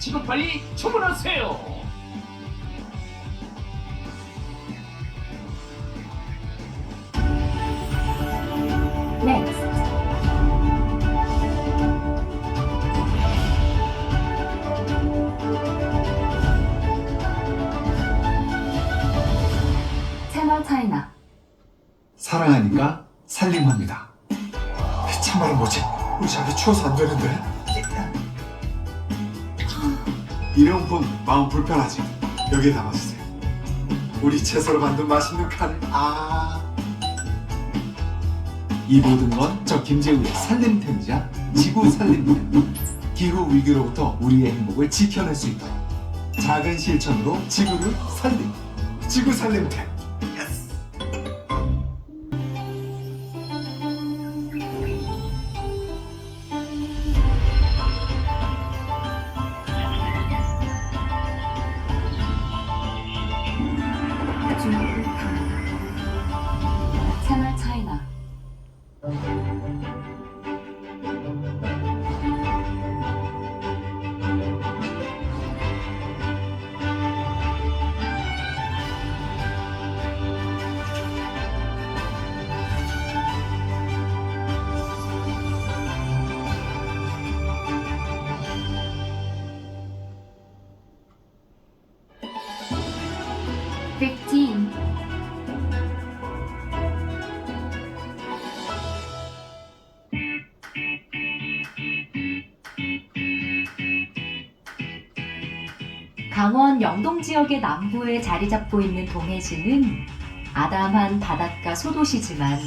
지금 빨리 주문하세요. Next. 채널 차이나. 사랑하니까 살림합니다. 참말은 뭐지? 우리 자기 추워서 안 되는데. 일회용품 마음 불편하지? 여기에 담아주세요. 우리 채소로 만든 맛있는 카레. 아. 이 모든 건 저 김재우의 살림템이자 지구 살림템. 기후 위기로부터 우리의 행복을 지켜낼 수 있도록 작은 실천으로 지구를 살림. 지구 살림템. 예스. 강원 영동 지역의 남부에 자리 잡고 있는 동해시는 아담한 바닷가 소도시지만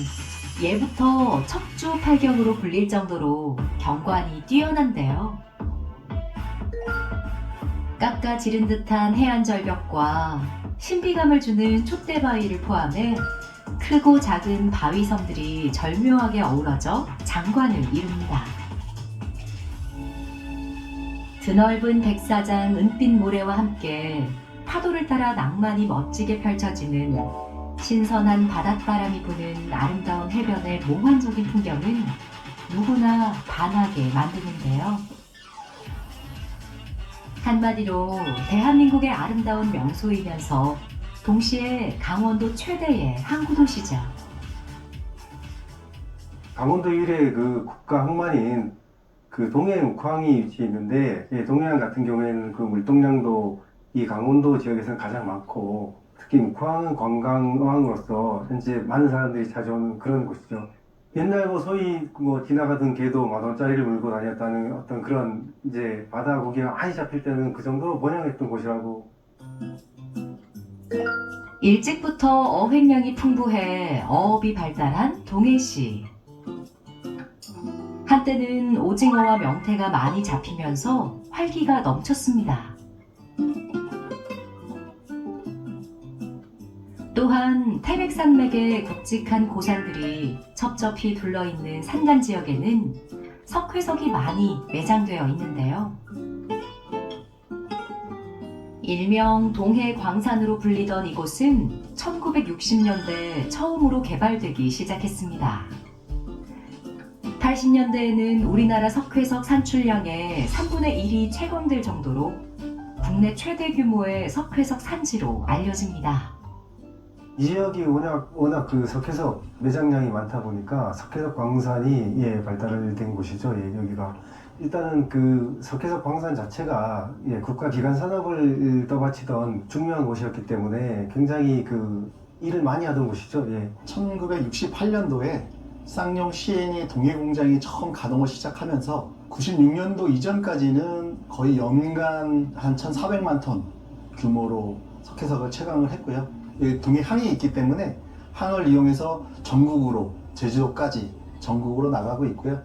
예부터 척주 팔경으로 불릴 정도로 경관이 뛰어난데요. 깎아 지른 듯한 해안 절벽과 신비감을 주는 촛대바위를 포함해 크고 작은 바위섬들이 절묘하게 어우러져 장관을 이룹니다. 드넓은 백사장 은빛 모래와 함께 파도를 따라 낭만이 멋지게 펼쳐지는 신선한 바닷바람이 부는 아름다운 해변의 몽환적인 풍경은 누구나 반하게 만드는데요. 한마디로 대한민국의 아름다운 명소이면서 동시에 강원도 최대의 항구 도시죠. 강원도 일의 그 국가 항만인 그 동해안 국항이 위치해 있는데 예, 동해안 같은 경우에는 그 물동량도 이 강원도 지역에서는 가장 많고 특히 국항은 관광어항으로서 현재 많은 사람들이 찾아오는 그런 곳이죠. 옛날 뭐 소위 뭐 지나가던 개도 만 원짜리를 물고 다녔다는 어떤 그런 이제 바다 고기가 많이 잡힐 때는 그 정도로 번영했던 곳이라고 일찍부터 어획량이 풍부해 어업이 발달한 동해시. 한때는 오징어와 명태가 많이 잡히면서 활기가 넘쳤습니다. 또한 태백산맥의 굵직한 고산들이 첩첩히 둘러있는 산간 지역에는 석회석이 많이 매장되어 있는데요. 일명 동해 광산으로 불리던 이곳은 1960년대 처음으로 개발되기 시작했습니다. 80년대에는 우리나라 석회석 산출량의 3분의 1이 채광될 정도로 국내 최대 규모의 석회석 산지로 알려집니다. 이 지역이 워낙 워낙 그 석회석 매장량이 많다 보니까 석회석 광산이 예 발달된 곳이죠. 예 여기가 일단은 그 석회석 광산 자체가 예 국가 기관 산업을 떠받치던 중요한 곳이었기 때문에 굉장히 그 일을 많이 하던 곳이죠. 예 1968년도에 쌍용 CN이 동해 공장이 처음 가동을 시작하면서 96년도 이전까지는 거의 연간 한 1,400만 톤 규모로 석회석을 채광을 했고요. 이 동해 항이 있기 때문에 항을 이용해서 전국으로 제주도까지 전국으로 나가고 있고요.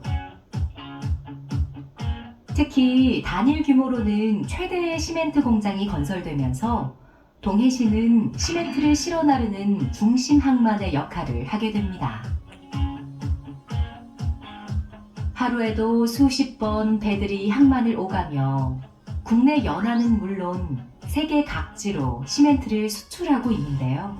특히 단일 규모로는 최대의 시멘트 공장이 건설되면서 동해시는 시멘트를 실어 나르는 중심 항만의 역할을 하게 됩니다. 하루에도 수십 번 배들이 항만을 오가며 국내 연안은 물론 세계 각지로 시멘트를 수출하고 있는데요.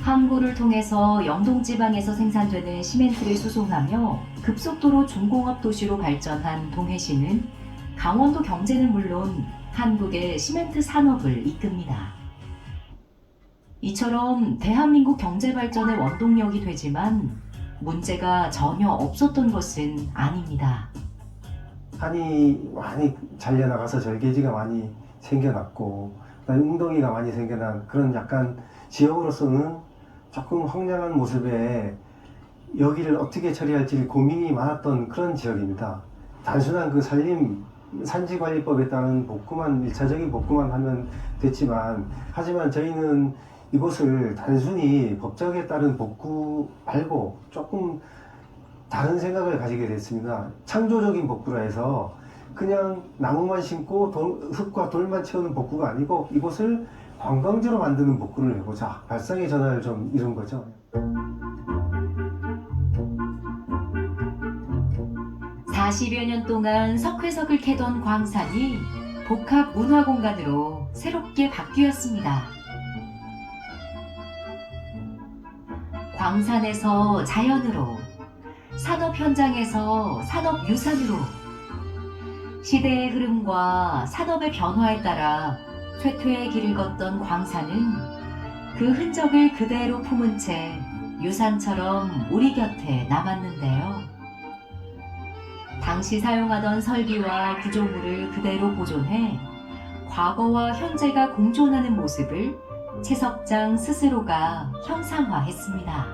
항구를 통해서 영동 지방에서 생산되는 시멘트를 수송하며 급속도로 중공업 도시로 발전한 동해시는 강원도 경제는 물론 한국의 시멘트 산업을 이끕니다. 이처럼 대한민국 경제 발전의 원동력이 되지만 문제가 전혀 없었던 것은 아닙니다. 산이 많이 잘려나가서 절개지가 많이 생겨났고 웅덩이가 많이 생겨난 그런 약간 지역으로서는 조금 황량한 모습에 여기를 어떻게 처리할지 고민이 많았던 그런 지역입니다. 단순한 그 산림 산지관리법에 따른 복구만 일차적인 복구만 하면 됐지만 하지만 저희는 이곳을 단순히 법적에 따른 복구 말고 조금 다른 생각을 가지게 됐습니다. 창조적인 복구라 해서 그냥 나무만 심고 돌- 흙과 돌만 채우는 복구가 아니고 이곳을 관광지로 만드는 복구를 해보자. 발상의 전환을 좀 이룬 거죠. 40여 년 동안 석회석을 캐던 광산이 복합 문화 공간으로 새롭게 바뀌었습니다. 광산에서 자연으로, 산업 현장에서 산업 유산으로, 시대의 흐름과 산업의 변화에 따라 쇠퇴의 길을 걷던 광산은 그 흔적을 그대로 품은 채 유산처럼 우리 곁에 남았는데요. 당시 사용하던 설비와 구조물을 그대로 보존해 과거와 현재가 공존하는 모습을 채석장 스스로가 형상화했습니다.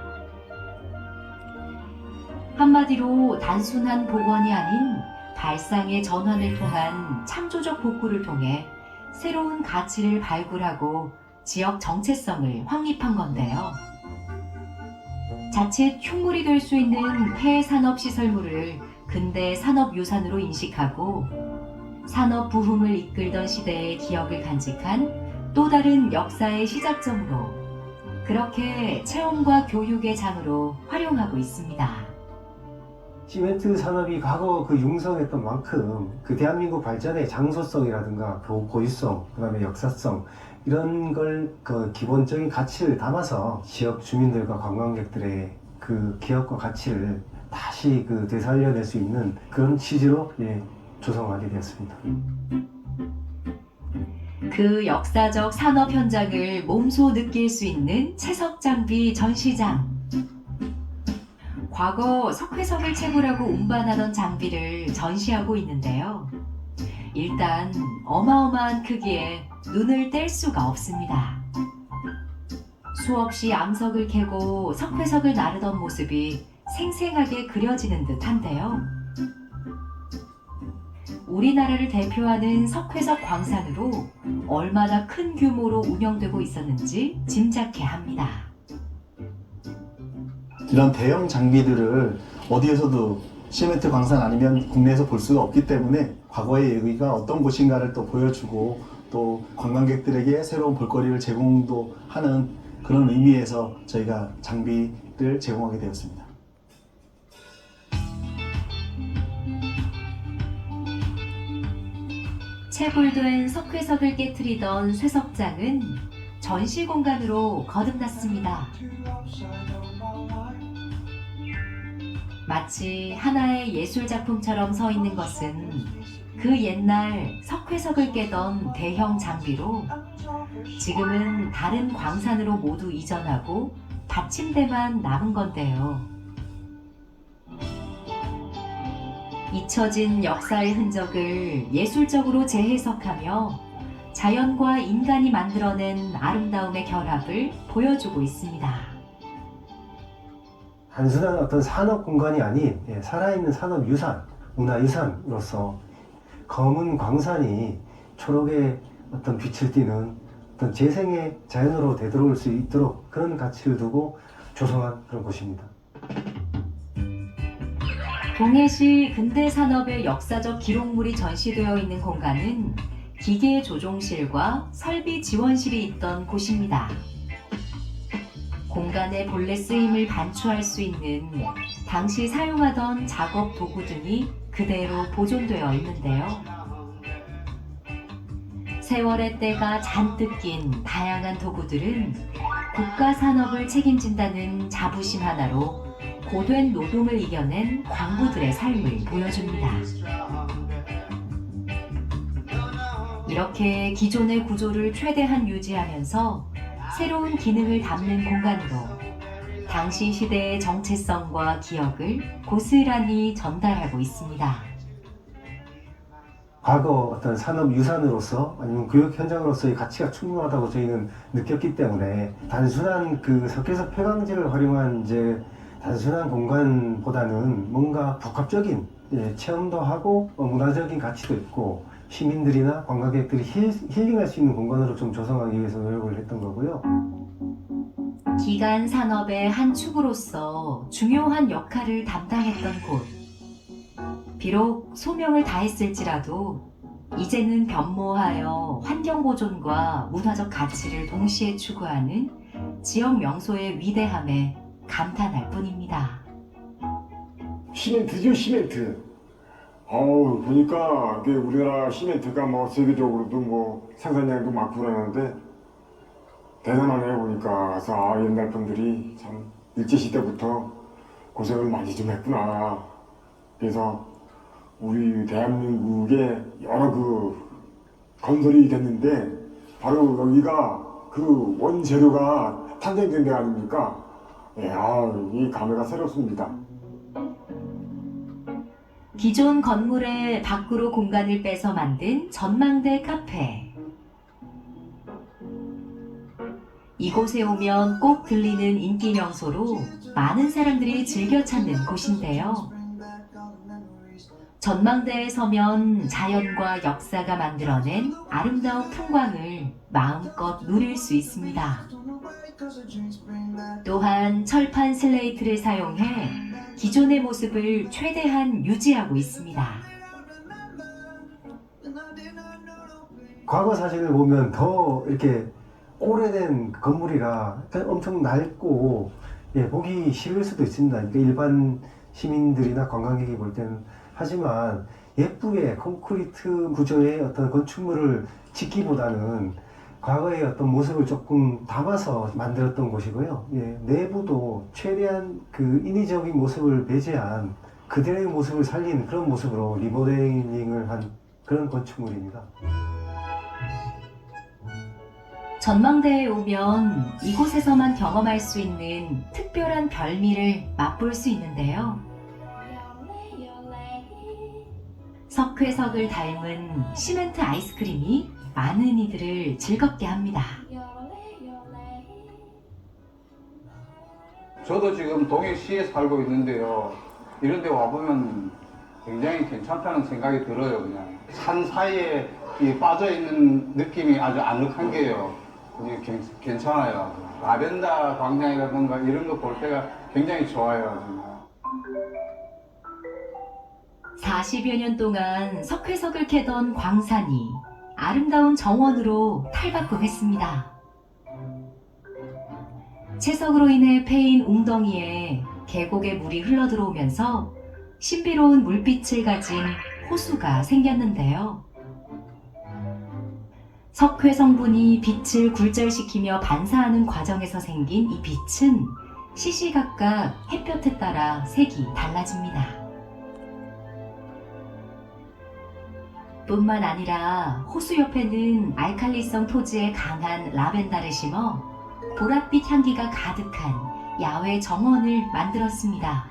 한마디로 단순한 복원이 아닌 발상의 전환을 통한 창조적 복구를 통해 새로운 가치를 발굴하고 지역 정체성을 확립한 건데요. 자칫 흉물이 될 수 있는 폐산업 시설물을 근대 산업 유산으로 인식하고 산업 부흥을 이끌던 시대의 기억을 간직한 또 다른 역사의 시작점으로 그렇게 체험과 교육의 장으로 활용하고 있습니다. 시멘트 산업이 과거 그 융성했던 만큼 그 대한민국 발전의 장소성이라든가 그 고유성, 그 다음에 역사성 이런 걸 그 기본적인 가치를 담아서 지역 주민들과 관광객들의 그 기억과 가치를 다시 그 되살려낼 수 있는 그런 취지로 예, 조성하게 되었습니다. 그 역사적 산업 현장을 몸소 느낄 수 있는 채석 장비 전시장. 과거 석회석을 채굴하고 운반하던 장비를 전시하고 있는데요. 일단 어마어마한 크기에 눈을 뗄 수가 없습니다. 수없이 암석을 캐고 석회석을 나르던 모습이 생생하게 그려지는 듯한데요. 우리나라를 대표하는 석회석 광산으로 얼마나 큰 규모로 운영되고 있었는지 짐작해 합니다. 이런 대형 장비들을 어디에서도 시멘트 광산 아니면 국내에서 볼 수가 없기 때문에 과거의 여기가 어떤 곳인가를 또 보여주고 또 관광객들에게 새로운 볼거리를 제공도 하는 그런 의미에서 저희가 장비를 제공하게 되었습니다. 채굴된 석회석을 깨뜨리던 쇠석장은 전시 공간으로 거듭났습니다. 마치 하나의 예술 작품처럼 서 있는 것은 그 옛날 석회석을 깨던 대형 장비로 지금은 다른 광산으로 모두 이전하고 받침대만 남은 건데요. 잊혀진 역사의 흔적을 예술적으로 재해석하며 자연과 인간이 만들어낸 아름다움의 결합을 보여주고 있습니다. 단순한 어떤 산업 공간이 아닌 예, 살아있는 산업 유산, 문화 유산으로서 검은 광산이 초록의 어떤 빛을 띠는 어떤 재생의 자연으로 되돌아올 수 있도록 그런 가치를 두고 조성한 그런 곳입니다. 동해시 근대 산업의 역사적 기록물이 전시되어 있는 공간은 기계 조종실과 설비 지원실이 있던 곳입니다. 공간의 본래 쓰임을 반추할 수 있는 당시 사용하던 작업 도구 등이 그대로 보존되어 있는데요. 세월의 때가 잔뜩 낀 다양한 도구들은 국가 산업을 책임진다는 자부심 하나로 고된 노동을 이겨낸 광부들의 삶을 보여줍니다. 이렇게 기존의 구조를 최대한 유지하면서 새로운 기능을 담는 공간으로 당시 시대의 정체성과 기억을 고스란히 전달하고 있습니다. 과거 어떤 산업 유산으로서 아니면 교육 현장으로서의 가치가 충분하다고 저희는 느꼈기 때문에 단순한 그 석회석 폐광지를 활용한 이제 단순한 공간보다는 뭔가 복합적인 예, 체험도 하고 어, 문화적인 가치도 있고 시민들이나 관광객들이 힐, 힐링할 수 있는 공간으로 좀 조성하기 위해서 노력을 했던 거고요. 기간 산업의 한 축으로서 중요한 역할을 담당했던 곳. 비록 소명을 다했을지라도 이제는 변모하여 환경 보존과 문화적 가치를 동시에 추구하는 지역 명소의 위대함에 감탄할 뿐입니다. 시멘트 죠 시멘트. 어우 보니까 이게 우리나라 시멘트가 뭐 세계적으로도 뭐 생산량도 많고 그러는데 대단하네 보니까. 그래서 아 옛날 분들이 참 일제 시대부터 고생을 많이 좀 했구나. 그래서 우리 대한민국에 여러 그 건설이 됐는데 바로 여기가 그 원재료가 탄생된 데 아닙니까 예, 아, 이 감회가 새롭습니다. 기존 건물의 밖으로 공간을 빼서 만든 전망대 카페. 이곳에 오면 꼭 들리는 인기 명소로 많은 사람들이 즐겨 찾는 곳인데요. 전망대에 서면 자연과 역사가 만들어낸 아름다운 풍광을 마음껏 누릴 수 있습니다. 또한 철판 슬레이트를 사용해 기존의 모습을 최대한 유지하고 있습니다. 과거 사진을 보면 더 이렇게 오래된 건물이라 엄청 낡고 예, 보기 싫을 수도 있습니다. 그러니까 일반 시민들이나 관광객이 볼 때는 하지만 예쁘게 콘크리트 구조의 어떤 건축물을 짓기보다는 과거의 어떤 모습을 조금 담아서 만들었던 곳이고요. 예, 내부도 최대한 그 인위적인 모습을 배제한 그들의 모습을 살린 그런 모습으로 리모델링을 한 그런 건축물입니다. 전망대에 오면 이곳에서만 경험할 수 있는 특별한 별미를 맛볼 수 있는데요. 석회석을 닮은 시멘트 아이스크림이 많은 이들을 즐겁게 합니다. 저도 지금 동해시에 살고 있는데요. 이런 데 와보면 굉장히 괜찮다는 생각이 들어요, 그냥. 산 사이에 이 빠져있는 느낌이 아주 아늑한 게요. 괜찮아요. 라벤더 광장이라든가 이런 거 볼 때가 굉장히 좋아요, 정말. 40여 년 동안 석회석을 캐던 광산이 아름다운 정원으로 탈바꿈했습니다. 채석으로 인해 패인 웅덩이에 계곡의 물이 흘러들어오면서 신비로운 물빛을 가진 호수가 생겼는데요. 석회 성분이 빛을 굴절시키며 반사하는 과정에서 생긴 이 빛은 시시각각 햇볕에 따라 색이 달라집니다. 뿐만 아니라 호수 옆에는 알칼리성 토지에 강한 라벤더를 심어 보랏빛 향기가 가득한 야외 정원을 만들었습니다.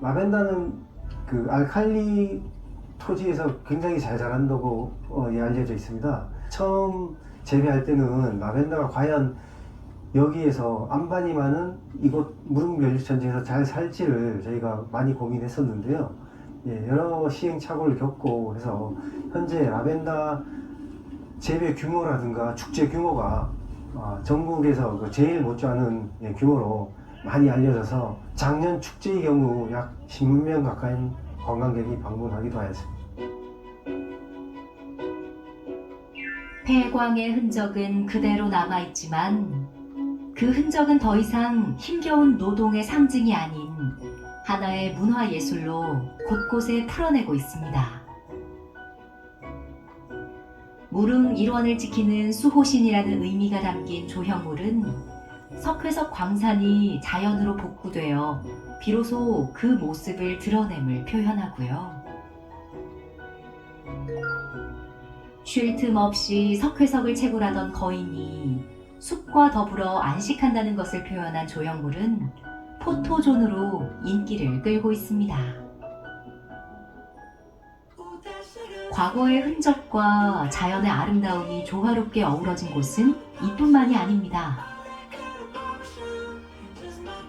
라벤더는 그 알칼리 토지에서 굉장히 잘 자란다고 어, 예, 알려져 있습니다. 처음 재배할 때는 라벤더가 과연 여기에서 안반이 많은 이곳 무릉멸류천지에서 잘 살지를 저희가 많이 고민했었는데요. 예, 여러 시행착오를 겪고 해서 현재 라벤더 재배 규모라든가 축제 규모가 아, 전국에서 그 제일 못지않은 예, 규모로 많이 알려져서 작년 축제의 경우 약 10만 명 가까이 관광객이 방문하기도 하였습니다. 폐광의 흔적은 그대로 남아있지만 그 흔적은 더 이상 힘겨운 노동의 상징이 아닌 하나의 문화예술로 곳곳에 풀어내고 있습니다. 무릉 일원을 지키는 수호신이라는 의미가 담긴 조형물은 석회석 광산이 자연으로 복구되어 비로소 그 모습을 드러냄을 표현하고요. 쉴 틈 없이 석회석을 채굴하던 거인이 숲과 더불어 안식한다는 것을 표현한 조형물은 포토존으로 인기를 끌고 있습니다. 과거의 흔적과 자연의 아름다움이 조화롭게 어우러진 곳은 이뿐만이 아닙니다.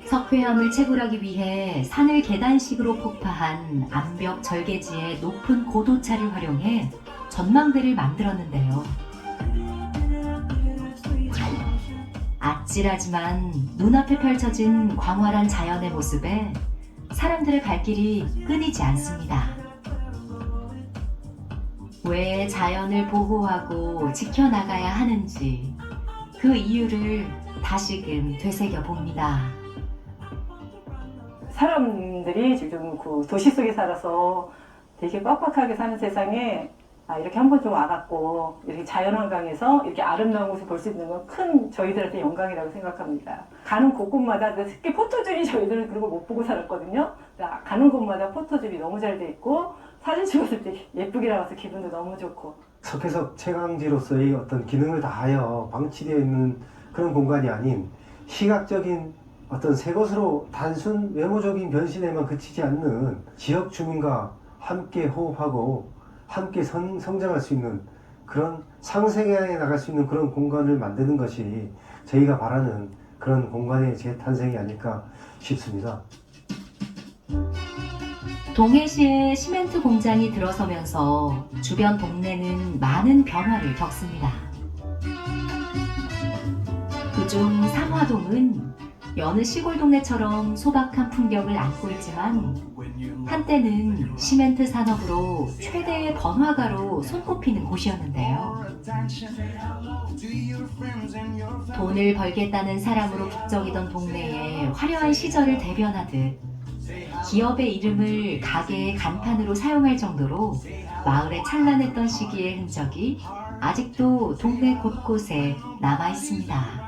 석회암을 채굴하기 위해 산을 계단식으로 폭파한 암벽 절개지의 높은 고도차를 활용해 전망대를 만들었는데요. 아찔하지만 눈앞에 펼쳐진 광활한 자연의 모습에 사람들의 발길이 끊이지 않습니다. 왜 자연을 보호하고 지켜나가야 하는지 그 이유를 다시금 되새겨 봅니다. 사람들이 지금 그 도시 속에 살아서 되게 빡빡하게 사는 세상에 아, 이렇게 한 번 좀 와갖고 이렇게 자연환경에서 이렇게 아름다운 곳을 볼 수 있는 건 큰 저희들한테 영광이라고 생각합니다. 가는 곳곳마다 그 특히 포토줄이 저희들은 그런 걸 못 보고 살았거든요. 가는 곳마다 포토줄이 너무 잘 돼 있고 사진 찍었을 때 예쁘게 나와서 기분도 너무 좋고 석회석 채광지로서의 어떤 기능을 다하여 방치되어 있는 그런 공간이 아닌 시각적인 어떤 새 것으로 단순 외모적인 변신에만 그치지 않는 지역 주민과 함께 호흡하고 함께 성, 성장할 수 있는 그런 상생해 나갈 수 있는 그런 공간을 만드는 것이 저희가 바라는 그런 공간의 재탄생이 아닐까 싶습니다. 동해시에 시멘트 공장이 들어서면서 주변 동네는 많은 변화를 겪습니다. 그중 삼화동은 여느 시골 동네처럼 소박한 풍경을 안고 있지만 한때는 시멘트 산업으로 최대의 번화가로 손꼽히는 곳이었는데요. 돈을 벌겠다는 사람으로 북적이던 동네에 화려한 시절을 대변하듯 기업의 이름을 가게의 간판으로 사용할 정도로 마을에 찬란했던 시기의 흔적이 아직도 동네 곳곳에 남아 있습니다.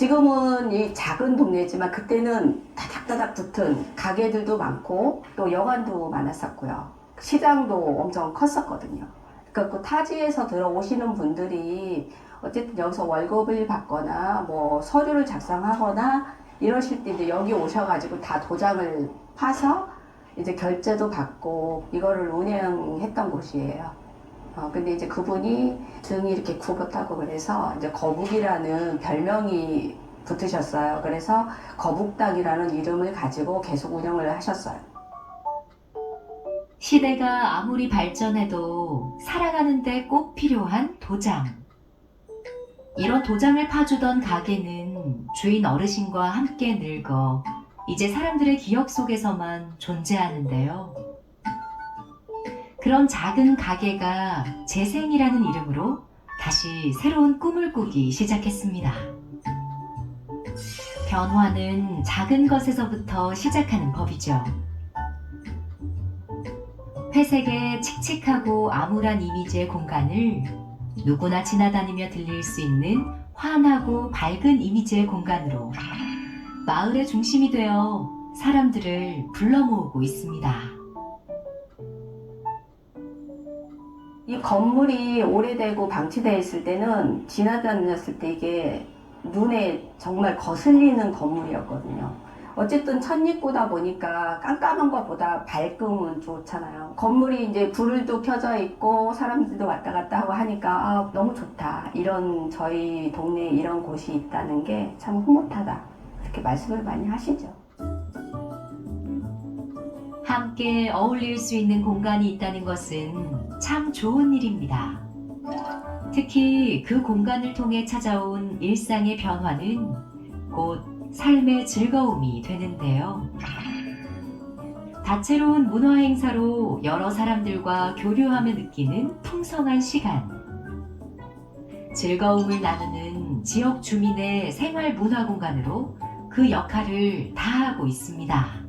지금은 이 작은 동네지만 그때는 다닥다닥 붙은 가게들도 많고 또 여관도 많았었고요. 시장도 엄청 컸었거든요. 그러니까 그 타지에서 들어오시는 분들이 어쨌든 여기서 월급을 받거나 뭐 서류를 작성하거나 이러실 때 여기 오셔가지고 다 도장을 파서 이제 결제도 받고 이거를 운영했던 곳이에요. 어, 근데 이제 그분이 등이 이렇게 굽었다고 그래서 이제 거북이라는 별명이 붙으셨어요. 그래서 거북당이라는 이름을 가지고 계속 운영을 하셨어요. 시대가 아무리 발전해도 살아가는데 꼭 필요한 도장. 이런 도장을 파주던 가게는 주인 어르신과 함께 늙어 이제 사람들의 기억 속에서만 존재하는데요. 그런 작은 가게가 재생이라는 이름으로 다시 새로운 꿈을 꾸기 시작했습니다. 변화는 작은 것에서부터 시작하는 법이죠. 회색의 칙칙하고 암울한 이미지의 공간을 누구나 지나다니며 들릴 수 있는 환하고 밝은 이미지의 공간으로 마을의 중심이 되어 사람들을 불러 모으고 있습니다. 건물이 오래되고 방치되어 있을 때는 지나다녔을 때 이게 눈에 정말 거슬리는 건물이었거든요. 어쨌든 첫입구다 보니까 깜깜한 것보다 밝음은 좋잖아요. 건물이 이제 불도 켜져 있고 사람들도 왔다 갔다 하고 하니까 아, 너무 좋다. 이런 저희 동네에 이런 곳이 있다는 게 참 흐뭇하다. 그렇게 말씀을 많이 하시죠. 함께 어울릴 수 있는 공간이 있다는 것은 참 좋은 일입니다. 특히 그 공간을 통해 찾아온 일상의 변화는 곧 삶의 즐거움이 되는데요. 다채로운 문화 행사로 여러 사람들과 교류하며 느끼는 풍성한 시간. 즐거움을 나누는 지역 주민의 생활 문화 공간으로 그 역할을 다하고 있습니다.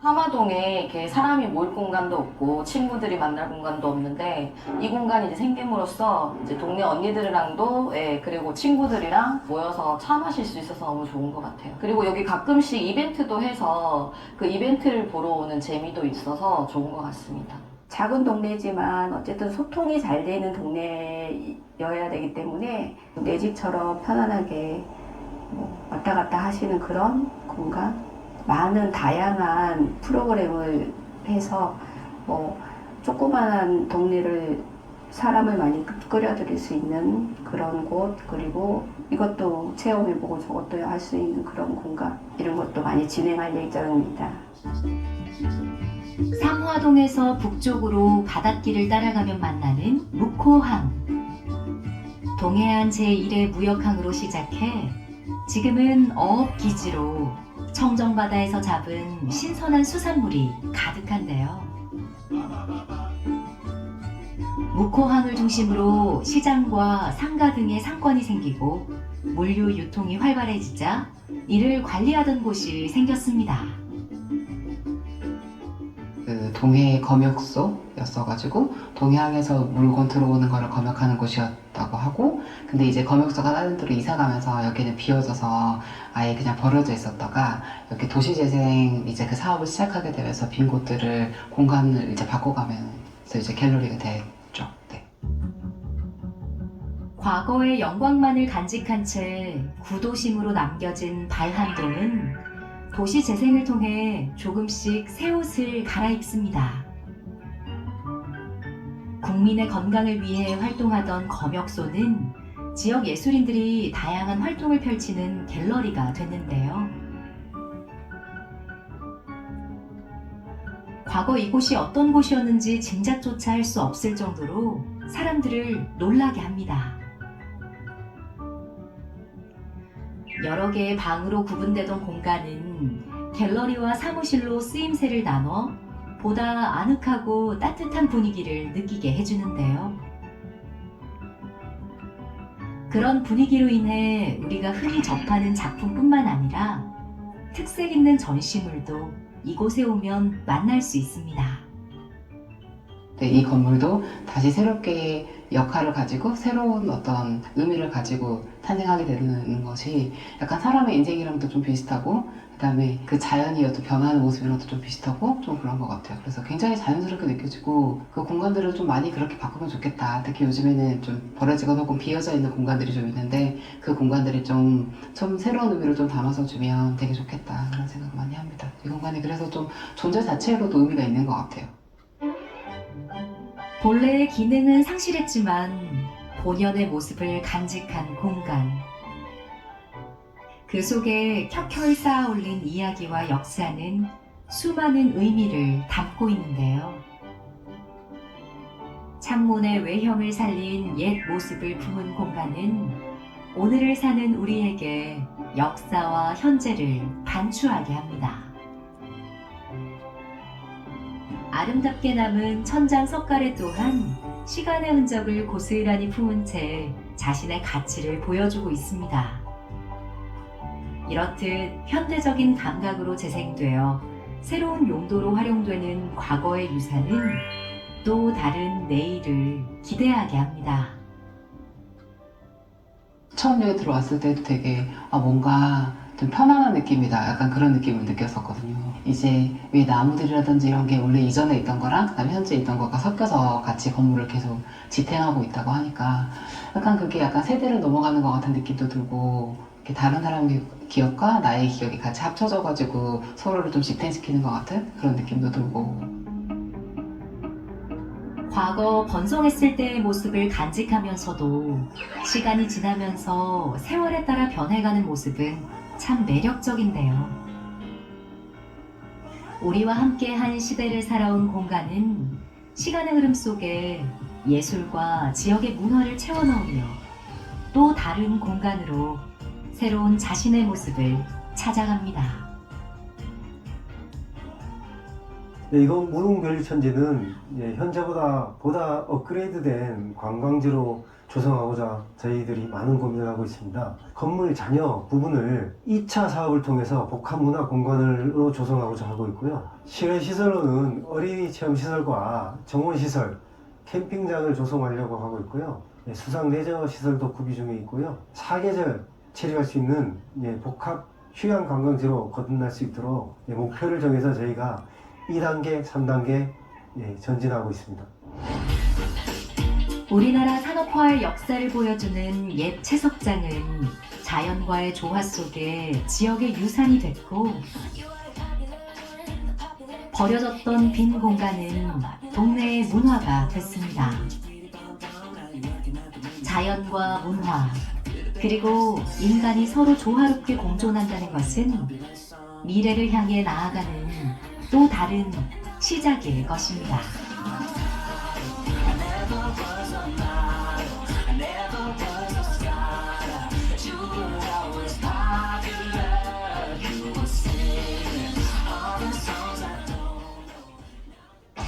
하마동에 이렇게 사람이 모일 공간도 없고 친구들이 만날 공간도 없는데 이 공간이 이제 생김으로써 이제 동네 언니들이랑도 예, 그리고 친구들이랑 모여서 차 마실 수 있어서 너무 좋은 것 같아요. 그리고 여기 가끔씩 이벤트도 해서 그 이벤트를 보러 오는 재미도 있어서 좋은 것 같습니다. 작은 동네지만 어쨌든 소통이 잘 되는 동네여야 되기 때문에 내 집처럼 편안하게 뭐 왔다 갔다 하시는 그런 공간 많은 다양한 프로그램을 해서 뭐 조그만한 동네를 사람을 많이 끌어들일 수 있는 그런 곳 그리고 이것도 체험해보고 저것도 할 수 있는 그런 공간 이런 것도 많이 진행할 예정입니다. 삼화동에서 북쪽으로 바닷길을 따라가면 만나는 묵호항. 동해안 제1의 무역항으로 시작해 지금은 어업기지로 청정바다에서 잡은 신선한 수산물이 가득한데요. 묵호항을 중심으로 시장과 상가 등의 상권이 생기고 물류 유통이 활발해지자 이를 관리하던 곳이 생겼습니다. 그 동해 검역소였어가지고 동해항에서 물건 들어오는 거를 검역하는 곳이었다고 하고 근데 이제 검역소가 다른 데로 이사 가면서 여기는 비어져서 아예 그냥 버려져 있었다가 여기 도시재생 이제 그 사업을 시작하게 되면서 빈 곳들을 공간을 이제 바꿔가면서 이제 갤러리가 됐죠. 네. 과거의 영광만을 간직한 채 구도심으로 남겨진 발한동은 도시 재생을 통해 조금씩 새 옷을 갈아입습니다. 국민의 건강을 위해 활동하던 검역소는 지역 예술인들이 다양한 활동을 펼치는 갤러리가 됐는데요. 과거 이곳이 어떤 곳이었는지 짐작조차 할 수 없을 정도로 사람들을 놀라게 합니다. 여러 개의 방으로 구분되던 공간은 갤러리와 사무실로 쓰임새를 나눠 보다 아늑하고 따뜻한 분위기를 느끼게 해주는데요. 그런 분위기로 인해 우리가 흔히 접하는 작품뿐만 아니라 특색 있는 전시물도 이곳에 오면 만날 수 있습니다. 네, 이 건물도 다시 새롭게 역할을 가지고 새로운 어떤 의미를 가지고 탄생하게 되는 것이 약간 사람의 인생이랑도 좀 비슷하고 그다음에 그 자연이 어떤 변하는 모습이랑도 좀 비슷하고 좀 그런 것 같아요. 그래서 굉장히 자연스럽게 느껴지고 그 공간들을 좀 많이 그렇게 바꾸면 좋겠다. 특히 요즘에는 좀 버려지거나 혹은 비어져 있는 공간들이 좀 있는데 그 공간들이 좀, 좀 새로운 의미를 좀 담아서 주면 되게 좋겠다 그런 생각 많이 합니다. 이 공간이 그래서 좀 존재 자체로도 의미가 있는 것 같아요. 본래의 기능은 상실했지만 본연의 모습을 간직한 공간. 그 속에 켜켜이 쌓아 올린 이야기와 역사는 수많은 의미를 담고 있는데요. 창문의 외형을 살린 옛 모습을 품은 공간은 오늘을 사는 우리에게 역사와 현재를 반추하게 합니다. 아름답게 남은 천장 석가래 또한 시간의 흔적을 고스란히 품은 채 자신의 가치를 보여주고 있습니다. 이렇듯 현대적인 감각으로 재생되어 새로운 용도로 활용되는 과거의 유산은 또 다른 내일을 기대하게 합니다. 처음 여기 들어왔을 때도 되게 아 뭔가 좀 편안한 느낌이다. 약간 그런 느낌을 느꼈었거든요. 이제 위 나무들이라든지 이런 게 원래 이전에 있던 거랑 그다음에 현재 있던 거가 섞여서 같이 건물을 계속 지탱하고 있다고 하니까 약간 그게 약간 세대를 넘어가는 것 같은 느낌도 들고 이렇게 다른 사람의 기억과 나의 기억이 같이 합쳐져 가지고 서로를 좀 지탱시키는 것 같은 그런 느낌도 들고. 과거 번성했을 때의 모습을 간직하면서도 시간이 지나면서 세월에 따라 변해가는 모습은 참 매력적인데요. 우리와 함께 한 시대를 살아온 공간은 시간의 흐름 속에 예술과 지역의 문화를 채워넣으며 또 다른 공간으로 새로운 자신의 모습을 찾아갑니다. 네, 이건 무릉별천지는 예, 현재보다 보다 업그레이드된 관광지로 조성하고자 저희들이 많은 고민을 하고 있습니다. 건물 잔여 부분을 2차 사업을 통해서 복합문화 공간으로 조성하고자 하고 있고요. 실외 시설로는 어린이 체험 시설과 정원 시설, 캠핑장을 조성하려고 하고 있고요. 예, 수상 레저 시설도 구비 중에 있고요. 사계절 체류할 수 있는 예, 복합 휴양 관광지로 거듭날 수 있도록 예, 목표를 정해서 저희가 2단계, 3단계 예, 전진하고 있습니다. 우리나라 산업화의 역사를 보여주는 옛 채석장은 자연과의 조화 속에 지역의 유산이 됐고 버려졌던 빈 공간은 동네의 문화가 됐습니다. 자연과 문화, 그리고 인간이 서로 조화롭게 공존한다는 것은 미래를 향해 나아가는 또 다른 시작일 것입니다.